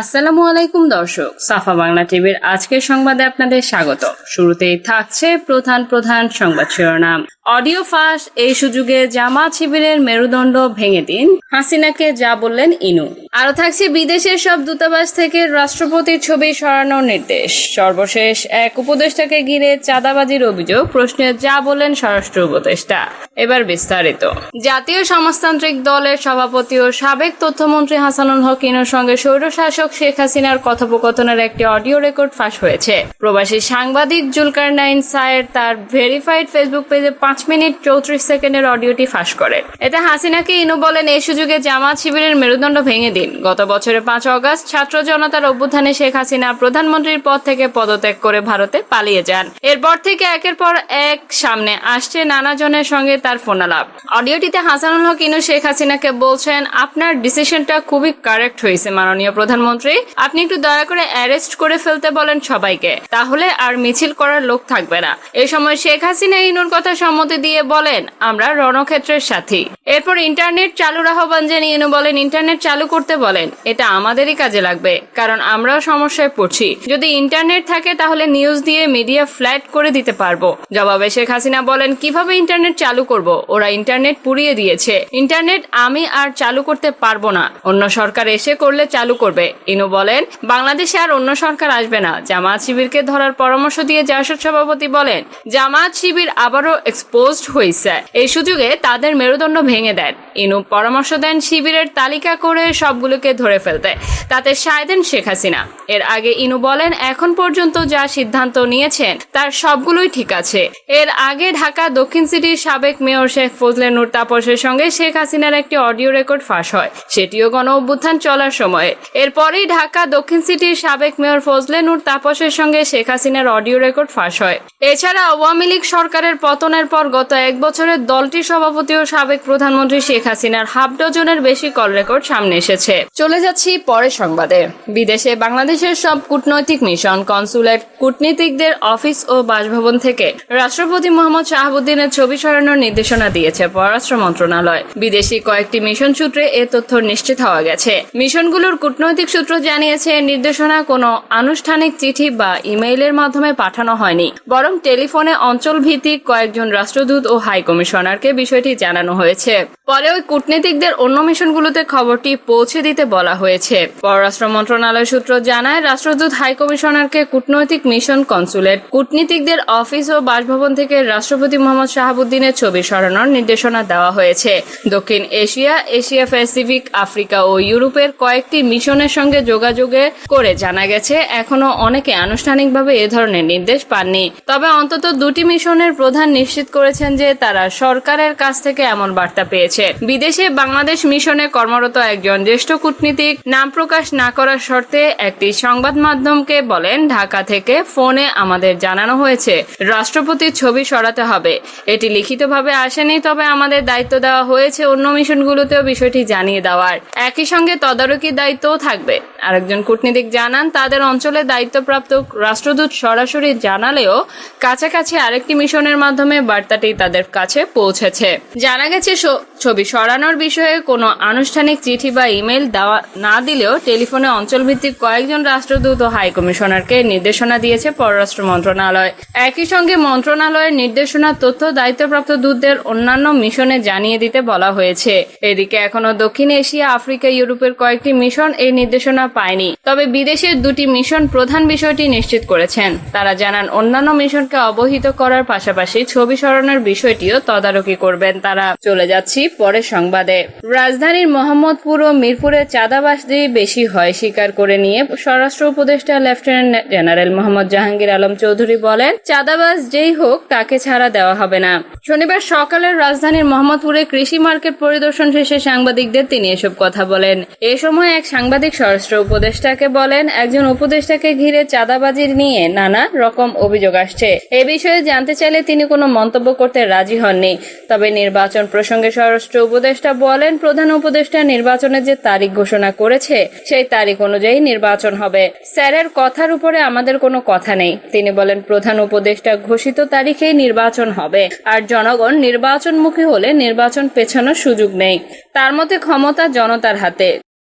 আসসালামু আলাইকুম দর্শক, সাফা বাংলা টিভির আজকের সংবাদে আপনাদের স্বাগত। শুরুতেই থাকছে প্রধান প্রধান সংবাদ শিরোনাম। অডিও ফাঁস, এই সুযোগে জামাত শিবিরের মেরুদণ্ড ভেঙে দিন। হাসিনাকে যা বললেন ইনু। আরও থাকছে বিদেশের সব দূতাবাস থেকে রাষ্ট্রপতির ছবি সরানোর নির্দেশ। সর্বশেষ এক উপদেষ্টাকে ঘিরে চাঁদাবাজির অভিযোগ, প্রশ্নে যা বললেন স্বরাষ্ট্র উপদেষ্টা। এবার বিস্তারিত। জাতীয় সমাজতান্ত্রিক দলের সভাপতি ও সাবেক তথ্যমন্ত্রী হাসানুল হক ইনুর সঙ্গে স্বৈরশাসক শেখ হাসিনার কথোপকথনের একটি অডিও রেকর্ড ফাঁস হয়েছে। প্রবাসী সাংবাদিক জুলকার নাইন সায়ের তার ভেরিফাইড ফেসবুক পেজে পাঁচ মিনিট চৌত্রিশ সেকেন্ডের অডিওটি ফাঁস করেন। এতে হাসিনাকে ইনু বলেন এই সুযোগে জামাত শিবিরের মেরুদণ্ড ভেঙে দিন। গত বছরের পাঁচ অগস্ট ছাত্র জনতার অভ্যুত্থানে শেখ হাসিনা প্রধানমন্ত্রীর পদ থেকে পদত্যাগ করে ভারতে পালিয়ে যান। এরপর থেকে একের পর এক সামনে আসছে নানা জনের সঙ্গে তার ফোনালাপ। অডিওটিতে হাসানুল হক ইনু শেখ হাসিনাকে বলছেন, আপনার ডিসিশনটা খুবই কারেক্ট হয়েছে মাননীয় প্রধানমন্ত্রী। আপনি একটু দয়া করে অ্যারেস্ট করে ফেলতে বলেন সবাইকে। তাহলে আর মিছিল করার লোক থাকবে না। এই সময় শেখ হাসিনা ইনুর কথা সম্মতি দিয়ে বলেন, আমরা রণক্ষেত্রের সাথী। এরপর ইন্টারনেট চালুর আহ্বান জানিয়ে ইনু বলেন, ইন্টারনেট চালু করতে বলেন, এটা আমাদেরই কাজে লাগবে, কারণ আমরাও সমস্যায় পড়ছি। যদি ইন্টারনেট থাকে তাহলে নিউজ দিয়ে মিডিয়া ফ্ল্যাট করে দিতে পারব। জবাবে শেখ হাসিনা বলেন, কীভাবে ইন্টারনেট চালু করব? ওরা ইন্টারনেট পুড়িয়ে দিয়েছে। ইন্টারনেট আমি আর চালু করতে পারব না। অন্য সরকার এসে করলে চালু করবে। ইনু বলেন, বাংলাদেশে আর অন্য সরকার আসবে না। জামাত শিবিরকে ধরার পরামর্শ দিয়ে জাসদ সভাপতি বলেন জামাত শিবির আবারও এক্সপোজড হয়েছে এই সুযোগে তাদের মেরুদণ্ড ভেঙে দেন। ইনু পরামর্শ দেন শিবিরের তালিকা করে সবগুলোকে ধরে ফেলতে। তাতে সায় দেন শেখ হাসিনা। এর আগে ইনু বলেন, এখন পর্যন্ত যা সিদ্ধান্ত নিয়েছেন, তার সবগুলোই ঠিক আছে। এর আগে ঢাকা দক্ষিণ সিটির সাবেক মেয়র শেখ ফজলে নূর তাপসের সঙ্গে শেখ হাসিনার একটি অডিও রেকর্ড ফাঁস হয়। সেটিও গণ অভ্যুত্থান চলার সময়ে। এরপরেই ঢাকা দক্ষিণ সিটির সাবেক মেয়র ফজলে নূর তাপসের সঙ্গে শেখ হাসিনার অডিও রেকর্ড ফাঁস হয়। এছাড়া আওয়ামী লীগ সরকারের পতনের পর গত এক বছরের দলটির সভাপতি ও সাবেক প্রধানমন্ত্রী শেখ হাসিনার হাফ ডজনের বেশি কল রেকর্ড সামনে এসেছে। চলে যাচ্ছি পরের সংবাদে। বিদেশে বাংলাদেশের সব কূটনৈতিক মিশন, কনসুলেট কূটনীতিকদের অফিস ও বাসভবন থেকে রাষ্ট্রপতি মোহাম্মদ শাহাবুদ্দিনের ছবি সরানোর নির্দেশনা দিয়েছে পররাষ্ট্র মন্ত্রণালয়। বিদেশি কয়েকটি মিশন সূত্রে এ তথ্য নিশ্চিত হওয়া গেছে। মিশনগুলোর কূটনৈতিক সূত্র জানিয়েছে নির্দেশনা কোনো আনুষ্ঠানিক চিঠি বা ইমেইলের মাধ্যমে পাঠানো হয়নি, বরং টেলিফোনে অঞ্চল ভিত্তিক কয়েকজন রাষ্ট্রদূত ও হাই কমিশনারকে বিষয়টি জানানো হয়েছে। পরে ওই কূটনীতিকদের অন্য মিশনগুলোতে খবরটি পৌঁছে দিতে বলা হয়েছে। পররাষ্ট্র মন্ত্রণালয় সূত্র জানায়, রাষ্ট্রদূত হাই কমিশনারকে কূটনৈতিক মিশন কনসুলেট, কূটনীতিকদের অফিস ও বাসভবন থেকে রাষ্ট্রপতি মোহাম্মদ শাহাবুদ্দিনের ছবি সরানোর নির্দেশনা দেওয়া হয়েছে। দক্ষিণ এশিয়া এশিয়া প্যাসিফিক, আফ্রিকা ও ইউরোপের কয়েকটি মিশনের সঙ্গে যোগাযোগে করে জানা গেছে, এখনও অনেকে আনুষ্ঠানিকভাবে এ ধরনের নির্দেশ পাননি। তবে অন্তত দুটি মিশনের প্রধান নিশ্চিত করেছেন যে তারা সরকারের কাছ থেকে এমন বার্তা পেয়েছে। বিদেশে বাংলাদেশ মিশনে কর্মরত একজন জ্যেষ্ঠ কূটনীতিক নাম প্রকাশ না করার শর্তে একটি সংবাদ মাধ্যমকে বলেন, ঢাকা থেকে ফোনে আমাদের জানানো হয়েছে, রাষ্ট্রপতির ছবি সরাতে হবে। এটি লিখিতভাবে আসেনি, তবে আমাদের দায়িত্ব দেওয়া হয়েছে অন্য মিশনগুলোতেও বিষয়টি জানিয়ে দেওয়ার। একই সঙ্গে তদারকি দায়িত্বও থাকবে। আরেকজন কূটনীতিক জানান, তাদের অঞ্চলে দায়িত্বপ্রাপ্ত রাষ্ট্রদূত সরাসরি জানালেও কাছাকাছি আরেকটি মিশনের মাধ্যমে বার্তাটি তাদের কাছে পৌঁছেছে। জানা গেছে ছবি সরানোর বিষয়ে কোনো আনুষ্ঠানিক চিঠি বা ইমেল দেওয়া না দিলেও টেলিফোনে অঞ্চলভিত্তিক কয়েকজন রাষ্ট্রদূত ও হাই কমিশনারকে নির্দেশনা দিয়েছে পররাষ্ট্র মন্ত্রণালয়। একই সঙ্গে মন্ত্রণালয়ের নির্দেশনা, তথ্য দায়িত্বপ্রাপ্ত দূতদের অন্যান্য মিশনে জানিয়ে দিতে বলা হয়েছে। এদিকে এখনও দক্ষিণ এশিয়া, আফ্রিকা, ইউরোপের কয়েকটি মিশন এই নির্দেশনা পায়নি। তবে বিদেশের দুটি মিশন প্রধান বিষয়টি নিশ্চিত করেছেন। তারা জানান, অন্যান্য মিশনকে অবহিত করার পাশাপাশি ছবি সরানোর বিষয়টিও তদারকি করবেন তারা। চলে যাচ্ছি পরের সংবাদে, রাজধানীর মোহাম্মদপুর ও মিরপুরে চাঁদাবাজি বেশি হয় স্বীকার করে নিয়ে স্বরাষ্ট্র উপদেষ্টা লেফটেন্যান্ট জেনারেল মোহাম্মদ জাহাঙ্গীর আলম চৌধুরী বলেন চাঁদাবাজ যেই হোক তাকে ছাড়া দেওয়া হবে না। শনিবার সকালে রাজধানীর মোহাম্মদপুরে কৃষি মার্কেট পরিদর্শন শেষে সাংবাদিকদের তিনি এসব কথা বলেন। এ সময় এক সাংবাদিক স্বরাষ্ট্র উপদেষ্টাকে বলেন, একজন উপদেষ্টাকে ঘিরে চাঁদাবাজির নিয়ে নানা রকম অভিযোগ আসছে। এ বিষয়ে জানতে চাইলে তিনি কোনো মন্তব্য করতে রাজি হননি। তবে নির্বাচন প্রসঙ্গে স্বরাষ্ট্র উপদেষ্টা বলেন, প্রধান উপদেষ্টা নির্বাচনের যে তারিখ ঘোষণা করেছে, সেই তারিখ অনুযায়ী নির্বাচন হবে। স্যারের কথার উপরে আমাদের কোনো কথা নেই। তিনি বলেন, প্রধান উপদেষ্টা ঘোষিত তারিখেই নির্বাচন হবে। আর জনগণ নির্বাচনমুখী হলে নির্বাচন পেছানোর সুযোগ নেই। তার মতে ক্ষমতা জনতার হাতে।